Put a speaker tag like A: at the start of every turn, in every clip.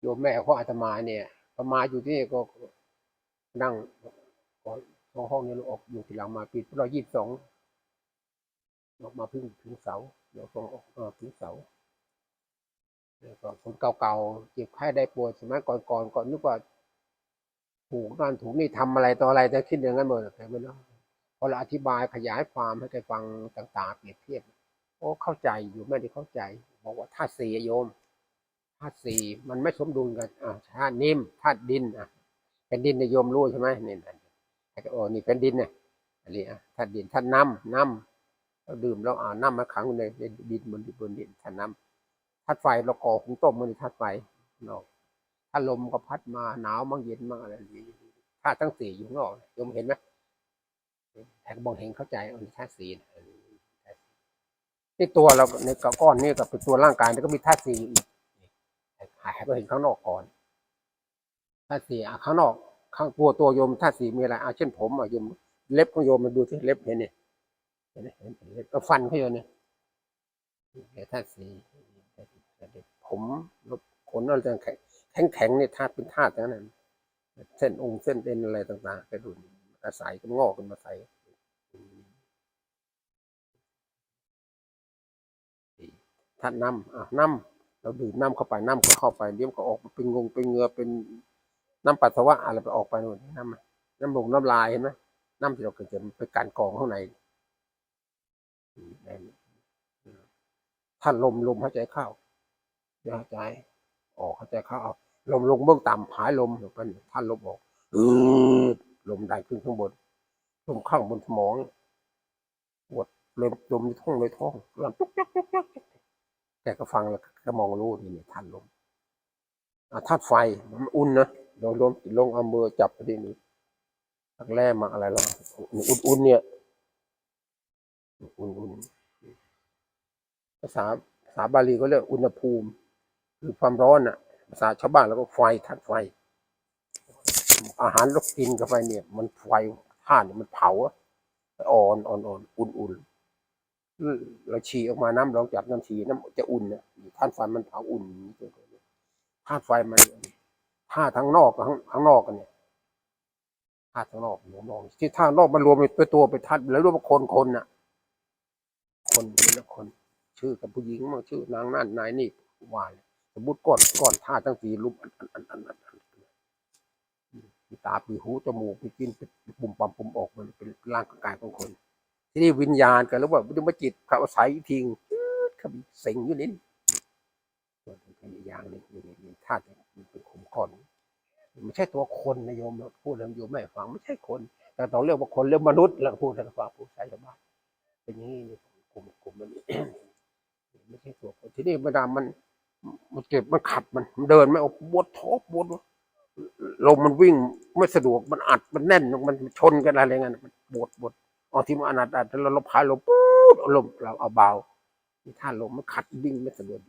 A: โยมแม่ของอาตมาเนี่ยพอมาอยู่ที่นี่ก็นั่งก่อนสองห้องนี้เราออกอยู่ทีหลังมาปีร้อยยี่สิบสองออกมาพึ่งถึงเสาเดี๋ยวส่งออกเออถึงเสาแล้วก็คนเก่าๆเจ็บไข้ได้ป่วยสมัยก่อนๆก่อนนึกว่าถูกนั่นถูกนี่ทำอะไรต่ออะไรแต่คิดอย่างนั้นหมดแต่ไม่รู้พอเราอธิบายขยายความให้แกฟังต่าง ๆ เปรียบเทียบโอ้เข้าใจอยู่ไม่ได้เข้าใจ บอกว่าธาตุสี่อะโยม ธาตุสี่มันไม่สมดุลกันอ่าธาตุนิ่มธาตุดินอะเป็นดินในยโยมรู้ใช่ไหมนี่นะโอ้นี่เป็นดินเนี่ยอันนี้อะธาตุดินธาตุน้ำน้ำเราดื่มแล้วอ่าน้ำมาขังอยู่ในในดินบนบนดินธาตุน้ำธาตุไฟเราก่อหุงต้มมันธาตุไฟเนาะถ้าลมก็พัดมาหนาวมั่งเย็นมั่งอะไรนี้ธาตุทั้งสี่อยู่นอกโยมเห็นไหมแต่ก็มองเห็นเข้าใจอันนี้ธาตุสี่นี่ตัวเราในก้อนนี่กับเป็นตัวร่างกายนี่ก็มีธาตุสี่อยู่อีก หายไปเห็นข้างนอกก่อนธาตุสี่ข้างนอก ข้างตัวตัวโยมธาตุสี่มีอะไรเอะเช่นผมอะโยมเล็บของโยมมาดูที่เล็บเห็นเนี่ยเห็นเห็นเล็บก็ฟันเขาโยมเนี่ยธาตุสี่ผมขนอะไรต่างแข็งแข็งเนี่ยธาตุเป็นธาตุทั้งนั้นเส้นองค์เส้นเอ็นอะไรต่างๆกระดุนอาศัยก็งอกขึ้นมาใส่ถ้าน้ำอะน้ำ เราดื่มน้ำเข้าไปน้ำก็เข้าไปเดี๋ยวก็ออกเป็นงงเป็นเหงือเป็นน้ำปัสสาวะอะไรไปออกไปนู่นน้ำน้ำลงน้ำลายเห็นไหมน้ำที่เราเกิดจะไปการกองข้างในอืมนั่นถ้าลมลมหายใจเข้าหายใจ ออกหายใจเข้าเอาลมลงเบื้องต่ำผายลมลงไปถ้านลมออกอืดลมดันขึ้นข้างบนลมข้างบนสมองปวดลมลมในท้องในท้องลมตุ๊กตักตุ๊กตัก แกก็ฟังแล้วก็มองรู้นี่นี่ทันลมอะธาตุไฟมันอุ่นนะเราลมลงเอามือจับไปที่นี่ตักแร่มาอะไรแล้วอุ่นๆเนี่ยอุ่นๆภาษาภาษาบาลีก็เรียกอุณหภูมิ คือความร้อนอะภาษาชาวบ้านแล้วก็ไฟธาตุไฟ อาหารเรากินเข้าไปเนี่ย มันไฟธาตุเนี่ยมันเผาอะอ่อนอ่อนอุ่นอุ่น เราฉี่ออกมาน้ำลองจับน้ำฉี่น้ำจะอุ่นเนี่ยธาตุไฟมันเผาอุ่นธาตุไฟมันธาตุทั้งนอกกับทั้งข้งนอกกันเนี่ยธาตุข้งนอกรวมองที่ธาตุนอกมันรวมเป็นตัวเป็นธาตุแล้วรวมเป็นคนคนน่ะ คนเป็นละคน ชื่อกับผู้หญิงมาชื่อนางนั่นนายนี่วายสมมติก้อนก้อนธาตุทั้งสี่รูปอันอันอันอันอันมีตาปีหูจมูกปีกินเป็นปุ่มปั๊มปุ่มออกมันเป็นร่างกายของคน ที่นี่วิญญาณกันแล้วว่าวิญญาจิตเขาอาศัยทิ้งเขามีสิงอยู่นี่ส่วนเป็นอีกอย่างหนึงนี่นี่ธาตุเป็นขุมก้อนไม่ใช่ตัวคนนะโยมพูดแล้วโยมไม่ฟังไม่ใช่คน แต่ต้องเรียกว่าคนเรียกมนุษย์แล้วพูดให้ฟังพูดใช้ชาวบ้านเป็นอย่างนี้นี่กลุ่มกลุ่มมันไม่ใช่ตัวคนที่นี่เวลามันมันเจ็บมันขัดมันเดินไม่ออกปวดท้อปวดลมมันวิ่งไม่สะดวกมันอัดมันแน่นมันชนกันอะไรเงี้ยมันปวดปวด เอาที่มันอนาถแต่เราเราพายลมปุ๊บเอาลมเราเอาเบาที่ท่าลมมันขัดวิ่งไม่สะดวก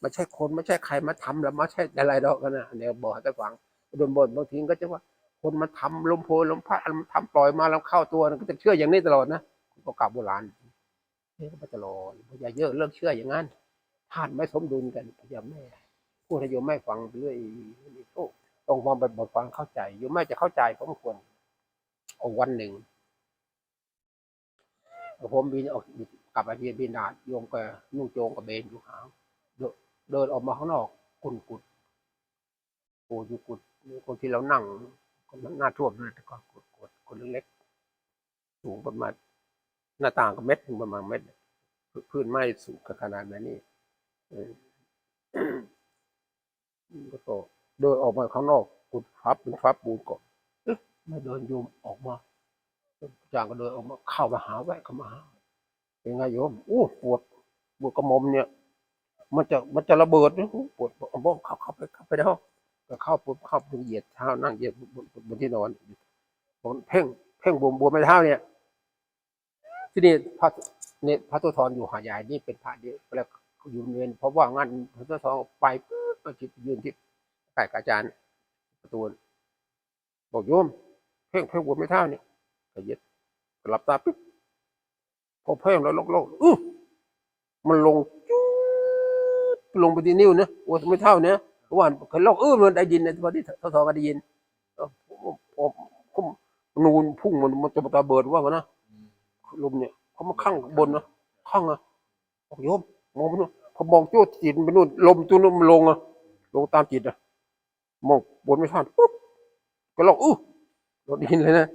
A: ไม่ใช่คนไม่ใช่ใครมาทำแล้วไม่ใช่อะไรดอกกันนะเนี่ยบอกให้ฟังโดนบ่นบางทีก็จะว่า คนมาทำลมโพลมพัดมันทำปล่อยมาแล้วเข้าตัวก็จะเชื่ออย่างนี้ตลอดนะก็กลับโบราณนี่ก็ตลอดอย่าเยอะเลิกเชื่ออย่างนั้นธาตุไม่สมดุลกันพยายามแม่พูดให้โยมแม่ฟังไปเรื่อยโอ้ต้องมองไปบทฟังเข้าใจโยมแม่จะเข้าใจผมควรเอาวันหนึ่ง ผมบินออกกลับไปเรียนบินดาดโยมก็นุ่งโจงกับเบนอยู่หางเดินเดินออกมาข้างนอกกุนกุดโอ้อยู่กุดคนที่เรานั่งคนนั้นหน้าท่วมเลยแต่ก็กุดกุดคนเล็กๆสูงประมาณหน้าต่างก็เม็ดประมาณเม็ดพื้นไม้สูงขนาดนั้นนี่เออก็เดินออกมาข้างนอกกุดฟับเป็นฟับปูนก่อนเอ๊ะไม่เดินโยมออกมา จางก็เดินออกมาเข้ามาหาแวะเข้ามาหาเป็นไงโยมอู้ปวดปวดกระมมเนี่ย มันจะมันจะระเบิดอู้ปวดบ้องเข้าเข้าไปเข้าไปในห้องก็เข้าปุ๊บเข้าไปเหยียดเท้านั่งเหยียดบนบนบนที่นอนผมเพ่งเพ่งบวมบวมไม่เท้าเนี่ย ที่นี่พระเนี่ยพระตัวทอนอยู่หาใหญ่นี่เป็นพระเดียวแล้วอยู่เรียนเพราะว่างานพระตัวทอนไปปุ๊บก็จิตยืนที่ใกล้กับอาจารย์ประตูบอกโยม เพ่งเพ่งบวมไม่เท้าเนี่ย ก็ยึดหลับตาปุ๊บพอเพ่งแล้วโลกๆอื้อมันลงจู๊ดลงไปที่นิ้วนะโอ้ไม่เท่าเนี้ยราะว่าเคยลอกเออมันได้ยินในะพอที่ทศก็ได้ยินเออผมผมนูนพุ่งมันมันจะมาตาเบิดว่ากันนะลมเนี่ยเขามาข้างบนนะข้างอะบอกโยมมองไปนู่นพอมองโจ้จิตไปนู่นลมตัวนู้นมันลงอะลงตามจิตอะมองบนไม่ทันปุ๊บก็ลอกอู้เราได้ยินเลยนะ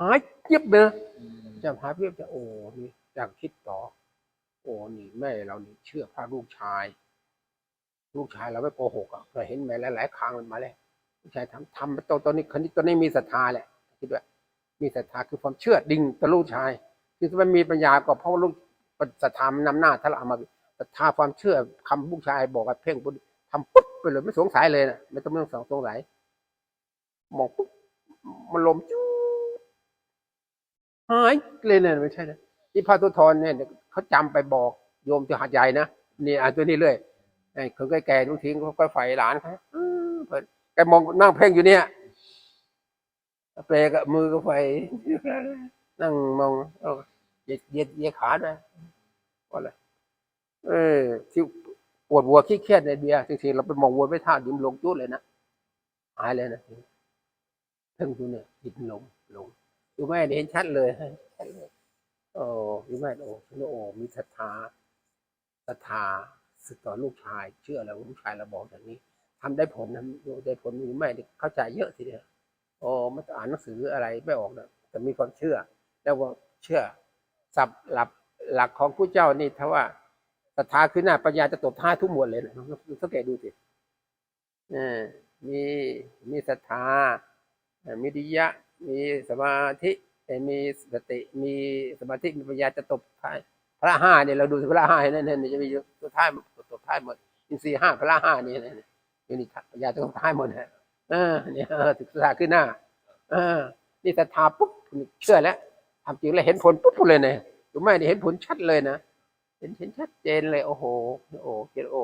A: หายเจี๊ยบเลยนะ
B: อืม
A: จะหายเจี๊ยบจะโอ้นี่อยากคิดต่อ โอ้นี่แม่เรานี่เชื่อพระลูกชาย ลูกชายเราไม่โกหกอะเคยเห็นมาหลายๆครั้งมันมาแล้วลูกชายทำทำตอนตอนนี้คนนี้ตอนนี้มีศรัทธาแหละคิดว่ามีศรัทธาคือความเชื่อดิ่งต่อลูกชายคือถ้ามันมีปัญญาก็เพราะว่าลูกศรัทธามันนำหน้าถ้าเราเอามาศรัทธาความเชื่อคำลูกชายบอกกับเพ่งปุ๊บทำปุ๊บไปเลยไม่สงสัยเลยนะไม่ต้องไม่ต้องสงสัยมองปุ๊บมันลมจู๊ด หายเลยเนี่ยไม่ใช่นะที่พระตุทรเนี่ยเขาจำไปบอกโยมที่หัดใหญ่นะนี่อ่านตัวนี้เลยไอ้คนแก่ๆทุกทีเขาก็ไฟหลานเขาอื้อเพิ่นแกมองนั่งเพ่งอยู่เนี่ยเปรกับมือก็ไฟนั่งมองเหยียดเหยียดเหยียดขาด้วยว่าอะไรเออที่ปวดหัวขี้เครียดในเบียร์จริงๆเราไปมองวัวไม่ท่าดิ้มลงจุดเลยนะหายเลยนะเพิ่งดูเนี่ยจิตลงลง ดูแม่เห็นชัดเลยชัดเลยโอ้ดูแม่โอ้โอ้มีศรัทธาศรัทธาสึกต่อลูกชาย เชื่อแล้วลูกชายเราบอกอย่างนี้ทำได้ผลนะได้ผลมีแม่เข้าใจเยอะทีเดียวโอ้ไม่ต้องอ่านหนังสืออะไรไม่ออกนะแต่มีความเชื่อ แล้วว่าเชื่อสับหลับหลักของผู้เจ้านี่ถ้าว่าศรัทธาคือหน้าปัญญาจะตบท้าทุกหมวดเลยนะสังเกตดูสิเออมีมีศรัทธาเอ่อมีดิยะ มีสมาธิมีสติมีสมาธิมีปัญญาจะตบท้ายพระห้าเนี่ยเราดูสิพระห้าเนี่ยเนี่ยเนี่ยจะมีตัวท้ายตัวท้ายหมดอินทรีย์ห้าพระห้านี่เนี่ยเนี่นี่ปัญญาจะตบท้ายหมดนะเออเนี่ยศึกษาขึ้นหน้าเออนี่ศรัทธาปุ๊บเชื่อแล้วทำจริงแล้วเห็นผลปุ๊บเลยเนี่ยถูกไหมนี่เห็นผลชัดเลยนะเห็นเห็นชัดเจนเลยโอ้โหโอ้เกโอ้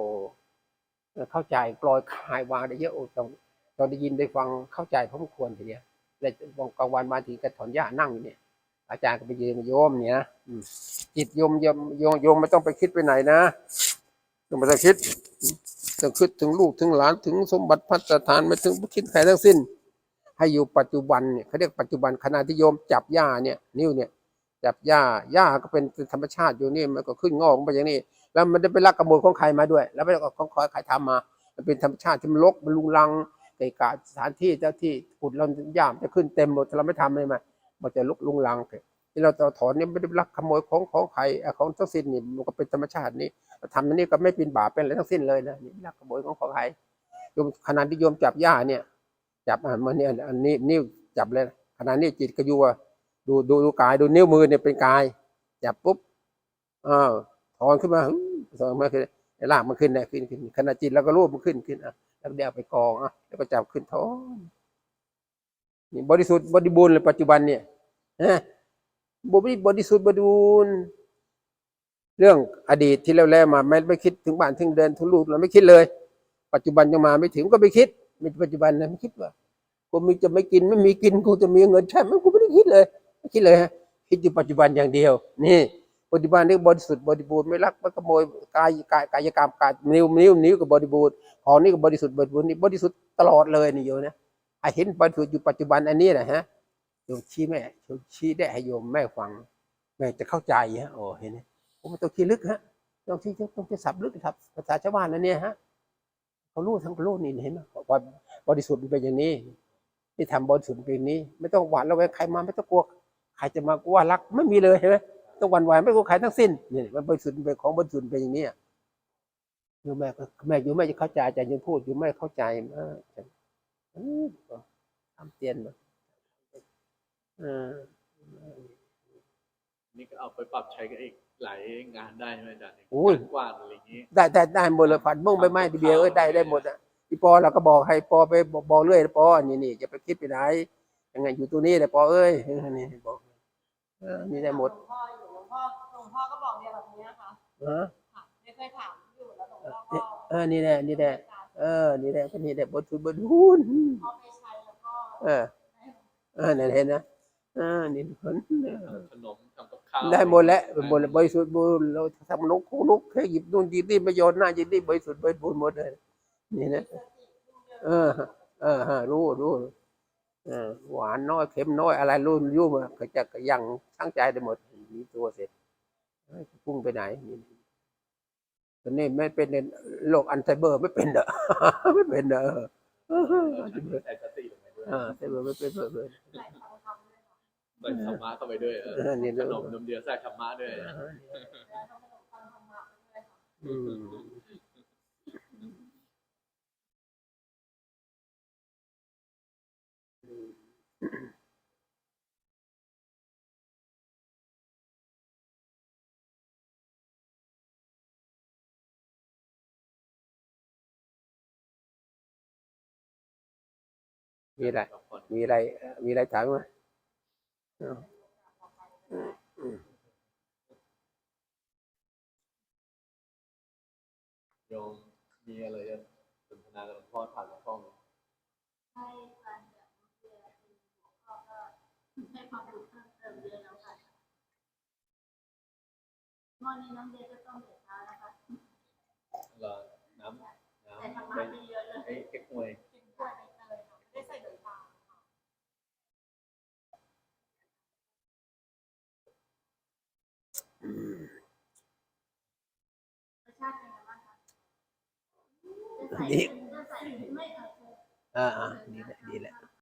A: เออเข้าใจปล่อยคลายวางได้เยอะโอ้ตอนตอนได้ยินได้ฟังเข้าใจพอสมควรทีเดียว แล้ววันกลางวันมาถึงกระถอนหญ้านั่งอยู่เนี่ย อาจารย์ก็ไปยืนมาโยมเนี่ยนะจิตโยมโยมโยมโยมไม่ต้องไปคิดไปไหนนะต้องคิดต้องคิดถึงลูกถึงหลานถึงสมบัติพัฒฐานไม่ถึงคิดใครทั้งสิ้น ให้อยู่ปัจจุบันเนี่ยเขาเรียกปัจจุบันขณะที่โยมจับหญ้าเนี่ย นิ้วเนี่ยจับหญ้าหญ้าก็เป็นธรรมชาติอยู่นี่มันก็ขึ้นงอกมาอย่างนี้ แล้วมันจะไปลักขโมยของใครมาด้วย แล้วไม่ได้เอาของใครทำมา มันเป็นธรรมชาติที่มันรกมันลุงลัง ไก่กาสถานที่เจ้าที่ขุดเราหญ้ามจะขึ้นเต็มหมดเราไม่ทำเลยมันมันจะลุกลุงลังที่เราต่อถอนเนี่ยไม่ได้ลักขโมยของของใครของทั้งสิ้นนี่มันก็เป็นธรรมชาตินี่ทำนนี้ก็ไม่เป็นบาปเป็นอะไรทั้งสิ้นเลยนะนี่ลักขโมยของของใครโยมขณะที่โยมจับหญ้าเนี่ยจับมันเนี่ยอันนี้นิ้วจับเลยขณะนี้จิตก็อยู่ว่าดูดูดูกายดูนิ้วมือเนี่ยเป็นกายจับปุ๊บอ้าวถอนขึ้นมาหึ่มถอนมาขึ้นไอ้ลากมันขึ้นเนี่ยขึ้นขึ้นขณะจิตเราก็รูปมันขึ้นขึ้นอะ แล้วเดี๋ยวเอาไปกองอะแล้วก็จับขึ้นถอนนี่บริสุทธิ์บริบูรณ์เลยปัจจุบันเนี่ยนะบริบริสุทธิ์บริบูรณ์เรื่องอดีตที่แล้วแล้วมาไม่ไม่คิดถึงบ้านถึงเดินถึงลูกเราไม่คิดเลย ปัจจุบันยังมาไม่ถึงก็ไม่คิดไม่ปัจจุบันนะไม่คิดว่ากูมีจะไม่กินไม่มีกินกูจะมีเงินใช่ไหมกูไม่ได้คิดเลยไม่คิดเลยฮะคิดอยู่ปัจจุบันอย่างเดียว นี่ ปัจจุบันนี้บริสุทธิ์บริบูรณ์ไม่รักไม่ขโมยกายกายกายกรรมกายนิ้วนิ้วนิ้วก็บริบูรณ์ของนี่ก็บริสุทธิ์บริบูรณ์นี่บริสุทธิ์ตลอดเลยนี่โยมนะไอเห็นบริสุทธิ์อยู่ปัจจุบันอันนี้นะฮะโยมชี้แม่โยมชี้ได้ให้โยมแม่ฟัง แม่จะเข้าใจฮะโอ้เห็นไหมผมต้องคิดลึกฮะต้องที่ต้องที่สับลึกครับภาษาชาวบ้านนั่นเนี่ยฮะเขารู้ทั้งรู้นี่เห็นไหมว่าบริสุทธิ์เป็นอย่างนี้ที่ทำบริสุทธิ์เป็นนี้ ไม่ต้องหวาดระแวงใครมาไม่ต้องกลัวใครจะมากลัวรักไม่มีเลยเห็นไหม ต้องหวั่นไหวไม่กลัวใครทั้งสิ้นนี่มันบริสุทธิ์เป็นของบริสุทธิ์เป็นอย่างนี้อะโยู่แม่ก็แม่อยู่แม่จะเข้าใจแต่ยังพูดอยู่แม่เข้าใจมากอืมทำเตียนมาเออ
B: นี่ก็เอาไปปรับใช้กับอีกหลายงานได้ใช่ไหมอาจารย์
A: โอ้ย
B: กว้านอะไรอย่างนี้
A: ได้ได้ได้หมดเลยผัดมุ่งไปไม้เบียร์เอ้ยได้ได้หมดอะพี่ปอเราก็บอกให้ปอไปบอกบอกเรื่อยปอนี่นี่จะไปคิดไปไหนยังไงอยู่ตัวนี้แหละปอเอ้ยนี่บอกเออนี่ได้หมด
C: หลวง พ่ออยู่หลวงพ่อหลวงพ่อก็บอกเดียวแบบนี้นะคะ
A: เออ
C: ค่ะไม่เคยถามอยู่แล้วหลวงพ่อก็
A: เออนี่แหละนี่แหละเออนี่แหละก็นี่แหละบททุนบททุน
C: พ่อไปใช้แล้วก็
A: เออเออนี่นเห็นนะเออนี่คนเออ
B: ขนมทำกับข้าว
A: ได้หมดแล้วเป็นหมดแล้วบริสุทธิ์บุญเราทำนกคู่นกแค่หยิบนู่นหยิบนี่ประโยชน์หน้าหยิบนี่บริสุทธิ์บริบูรณ์หมดเลยนี่นะเออเออฮะรู้รู้เออหวานน้อยเค็มน้อยอะไรรู้รู้มาก็จะก็ยังตั้งใจได้หมด มีตัวเสร็จเอ้ยพุ่งไปไหนนี่ตอนนี้ไม่เป็นโรคอัลไซเมอร์ไม่เป็นเด้อไม่เป็นเด้อเออ
B: ใส่สติลงไปด้วย
A: เอออัลไซเมอร์ไม่เป็นเลย
C: ใส่ทองคำด้วยค่ะ
B: ใส่ธรรมะเข้าไปด้วยเออ
A: เออนี่
B: ข
A: เด้
B: น
A: อ
B: มนมเดียวใส่ธรรมะด้วย
C: แล้วต้องขนมปังธรรมะด้วยค่ะ
A: อืม มีอะไร
B: พักผ่อน
A: มีอะไร มีอะไรถามไหม
B: โยมมีอะไรจะสนทนากับหลวงพ่อถามหลวงพ่อไหม
C: ให้การแบบเรียนเป็นหัวข้อก็ให้ความรู้เพิ่มเติมเยอะแล้วค่ะวันนี้น้องเดย์ก็ต้อง